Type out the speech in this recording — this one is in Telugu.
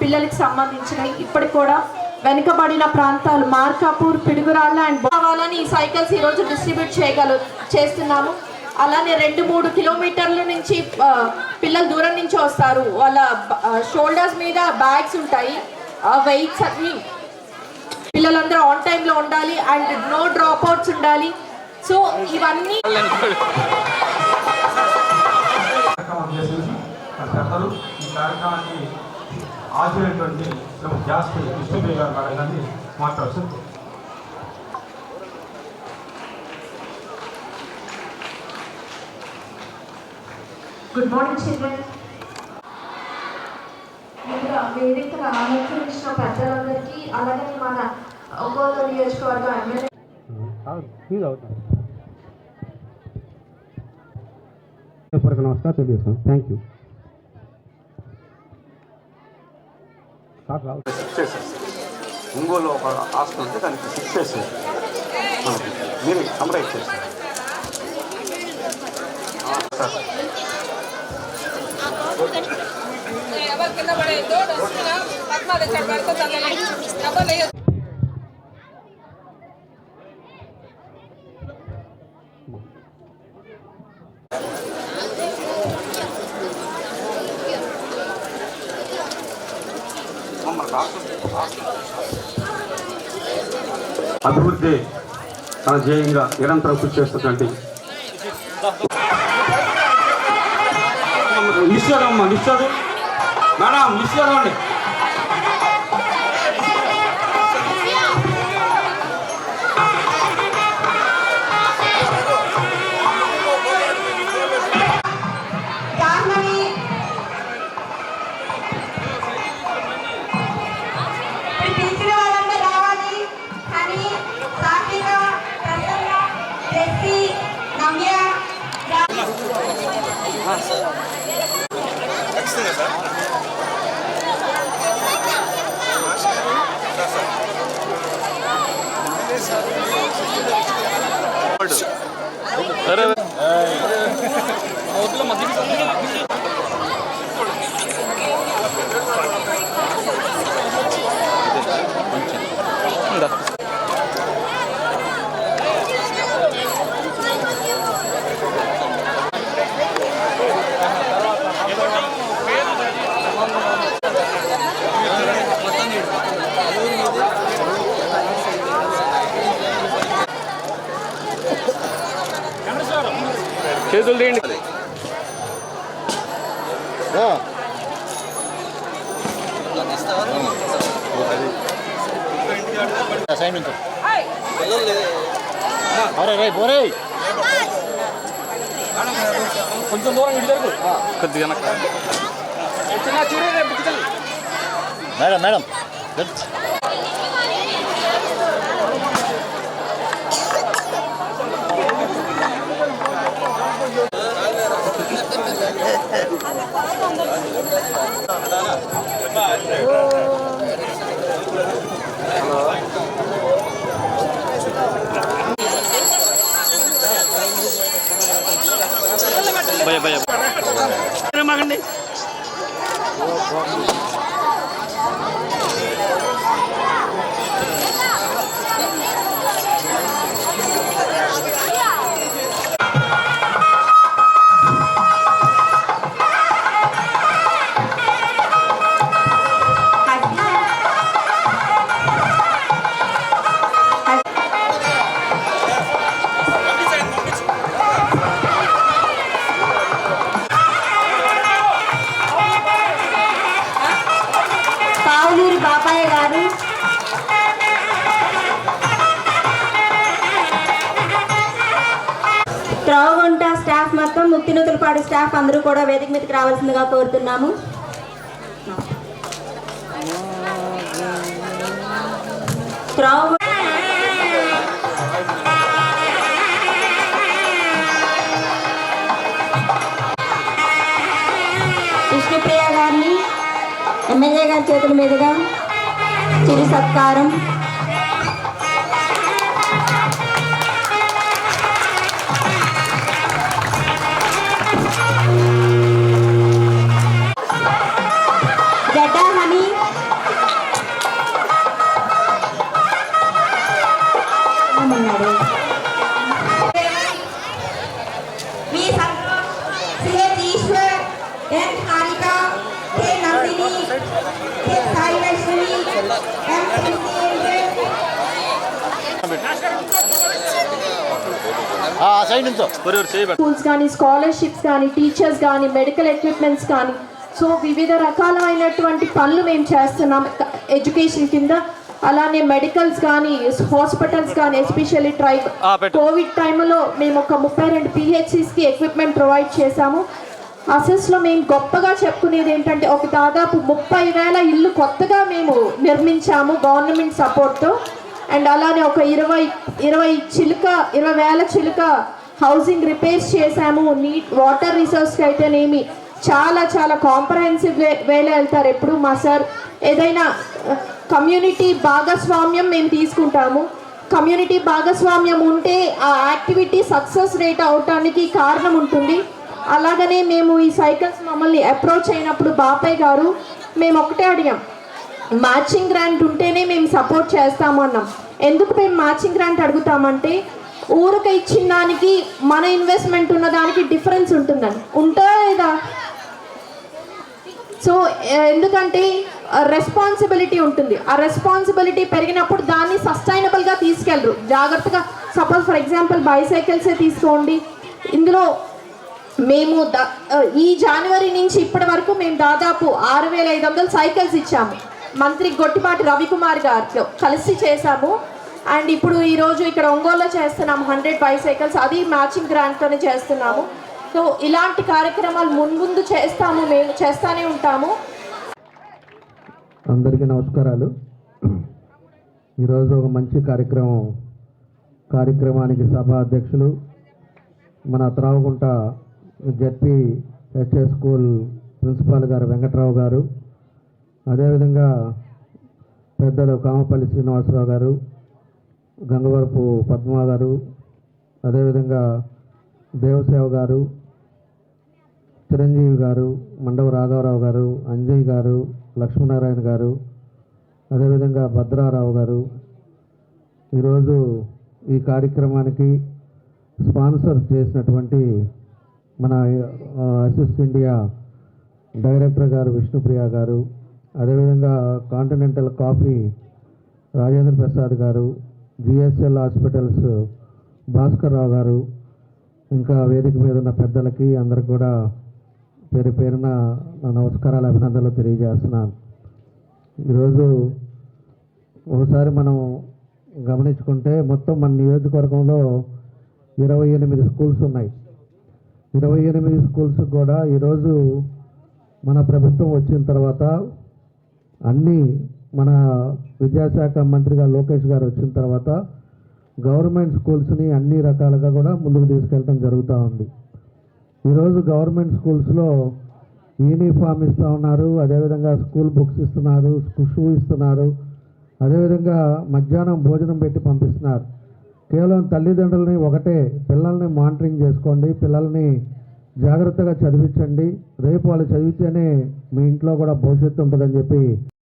పిల్లలకి సంబంధించిన ఇప్పటికి కూడా వెనుకబడిన ప్రాంతాలు మార్కాపూర్ పిడుగురాళ్ళ అండ్ కావాలని ఈ సైకిల్స్ ఈరోజు డిస్ట్రిబ్యూట్ చేయగల చేస్తున్నాము. అలానే రెండు మూడు కిలోమీటర్ల నుంచి పిల్లలు దూరం నుంచి వస్తారు. వాళ్ళ షోల్డర్స్ మీద బ్యాగ్స్ ఉంటాయి. ఆ వెయిట్స్ అన్ని పిల్లలందరూ ఆన్ టైంలో ఉండాలి అండ్ నో డ్రాప్ అవుట్స్ ఉండాలి. సో ఇవన్నీ కార్యక్రమం చేసేసి మన పెద్దలు ఈ కార్యక్రమానికి హాజరైనటువంటి శ్రీమతి జాస్తి కృష్ణదేవి గారు అడగాన్ని మాట్లాడుతుంది గుడ్ మార్నింగ్ చిల్డ్రన్ ముందుగా వేదికను ఆలోచించిన పెద్దలందరికీ అలాగే మన ఒంగోలు నియోజకవర్గ ఎమ్మెల్యే పూర్వక నమస్కారం తెలియజేస్తాను థ్యాంక్ యూ ఒంగోలు ఒక హాస్టల్ ఉంటే దానికి ఫిక్స్ చేసేసి మనకి మీరు కంప్లైంట్ చేస్తారు కింద డబ్బులు వేయొద్దు మమ్మల్ని హాస్టల్ హాస్టల్ అభివృద్ధి తన ధ్యేయంగా నిరంతరం కృషి చేస్తున్నటువంటి నిశ్చయం అమ్మా నిశ్చయం మేడం నిశ్చయం అండి ఖచ్చితంగా సార్ అరే మొదలు మధ్య Gracias. చేతులు తీయండి. కొంచెం దూరం జరుగు కొద్దిగా మేడం మేడం. 来姐 త్రోవగుంట స్టాఫ్ మొత్తం ముక్తినూతులపాడు స్టాఫ్ అందరూ కూడా వేదిక మీదకి రావాల్సిందిగా కోరుతున్నాము. త్రోవ విష్ణుప్రియ గారిని ఎమ్మెల్యే గారి చేతుల మీదుగా చిరు సత్కారం. ఎం హారిక కే నందిని కే సాయి వైష్ణవి ఎం ఆ సైడ్ నుంచో కొరియర్ చేయబెట్టు స్కూల్స్ కానీ స్కాలర్షిప్స్ కానీ టీచర్స్ కానీ మెడికల్ ఎక్విప్మెంట్స్ కానీ సో వివిధ రకాలైనటువంటి పనులు మేము చేస్తున్నాం. ఎడ్యుకేషన్ కింద అలానే మెడికల్స్ కానీ హాస్పిటల్స్ కానీ ఎస్పెషల్లీ పెట్టు. కోవిడ్ టైంలో మేము ఒక ముప్పై రెండు పిహెచ్సిస్కి ఎక్విప్మెంట్ ప్రొవైడ్ చేశాము. అసెస్లో మేము గొప్పగా చెప్పుకునేది ఏంటంటే ఒక దాదాపు ముప్పై వేల ఇల్లు కొత్తగా మేము నిర్మించాము గవర్నమెంట్ సపోర్ట్తో. అండ్ అలానే ఒక ఇరవై ఇరవై చిలుక ఇరవై వేల చిలుక హౌసింగ్ రిపేర్స్ చేశాము. నీట్ వాటర్ రిసోర్స్కి అయితేనేమి చాలా చాలా కాంప్రహెన్సివ్ వే వేలో వెళ్తారు ఎప్పుడు. మా సార్ ఏదైనా కమ్యూనిటీ భాగస్వామ్యం మేము తీసుకుంటాము. కమ్యూనిటీ భాగస్వామ్యం ఉంటే ఆ యాక్టివిటీ సక్సెస్ రేట్ అవటానికి కారణం ఉంటుంది. అలాగనే మేము ఈ సైకిల్స్ మమ్మల్ని అప్రోచ్ అయినప్పుడు బాపయ్య గారు మేము ఒకటే అడిగాం మ్యాచింగ్ గ్రాంట్ ఉంటేనే మేము సపోర్ట్ చేస్తాము అన్నాం. ఎందుకు మేము మ్యాచింగ్ గ్రాంట్ అడుగుతామంటే ఊరికి ఇచ్చిన దానికి మన ఇన్వెస్ట్మెంట్ ఉన్న దానికి డిఫరెన్స్ ఉంటుందని. ఉంటుందా లేదా? సో ఎందుకంటే రెస్పాన్సిబిలిటీ ఉంటుంది. ఆ రెస్పాన్సిబిలిటీ పెరిగినప్పుడు దాన్ని సస్టైనబుల్గా తీసుకెళ్ళరు. జాగ్రత్తగా సపోజ్ ఫర్ ఎగ్జాంపుల్ బైసైకిల్సే తీసుకోండి. ఇందులో మేము ఈ జనవరి నుంచి ఇప్పటి వరకు మేము దాదాపు ఆరు వేల ఐదు వందల సైకిల్స్ ఇచ్చాము. మంత్రి గొట్టిపాటి రవికుమార్ గారితో కలిసి చేశాము. అండ్ ఇప్పుడు ఈరోజు ఇక్కడ ఒంగోలులో చేస్తున్నాము హండ్రెడ్ బైసైకిల్స్ అది మ్యాచింగ్ గ్రాంట్తోనే చేస్తున్నాము. సో ఇలాంటి కార్యక్రమాలు మున్ముందు చేస్తాము మేము చేస్తానే ఉంటాము. అందరికీ నమస్కారాలు. ఈరోజు ఒక మంచి కార్యక్రమం కార్యక్రమానికి సభ అధ్యక్షులు మన Travakunta ZP HS school principal గారు వెంకట్రావు గారు అదేవిధంగా పెద్దలు కామపల్లి శ్రీనివాసరావు గారు గంగవరపు పద్మా గారు అదేవిధంగా దేవసేవ గారు చిరంజీవి గారు మండవ రాఘవరావు గారు అంజయ్ గారు లక్ష్మీనారాయణ గారు అదేవిధంగా భద్రారావు గారు. ఈరోజు ఈ కార్యక్రమానికి స్పాన్సర్ చేసినటువంటి మన అసిస్ట్ ఇండియా డైరెక్టర్ గారు విష్ణుప్రియ గారు అదేవిధంగా కాంటినెంటల్ కాఫీ రాజేంద్ర ప్రసాద్ గారు జిఎస్ఎల్ హాస్పిటల్స్ భాస్కర్ రావు గారు ఇంకా వేదిక మీద ఉన్న పెద్దలకి అందరికి కూడా పేరు పేరున నా నమస్కారాలు అభినందనలు తెలియజేస్తున్నాను. ఈరోజు ఒకసారి మనం గమనించుకుంటే మొత్తం మన నియోజకవర్గంలో ఇరవై ఎనిమిది స్కూల్స్ ఉన్నాయి. ఇరవై ఎనిమిది స్కూల్స్ కూడా ఈరోజు మన ప్రభుత్వం వచ్చిన తర్వాత అన్నీ మన విద్యాశాఖ మంత్రిగా లోకేష్ గారు వచ్చిన తర్వాత గవర్నమెంట్ స్కూల్స్ని అన్ని రకాలుగా కూడా ముందుకు తీసుకెళ్ళడం జరుగుతూ ఉంది. ఈరోజు గవర్నమెంట్ స్కూల్స్లో యూనిఫామ్ ఇస్తూ ఉన్నారు అదేవిధంగా స్కూల్ బుక్స్ ఇస్తున్నారు షూ ఇస్తున్నారు అదేవిధంగా మధ్యాహ్నం భోజనం పెట్టి పంపిస్తున్నారు. కేవలం తల్లిదండ్రులని ఒకటే పిల్లల్ని మానిటరింగ్ చేసుకోండి పిల్లల్ని జాగ్రత్తగా చదివించండి. రేపు వాళ్ళు చదివితేనే మీ ఇంట్లో కూడా భవిష్యత్తు ఉంటుందని చెప్పి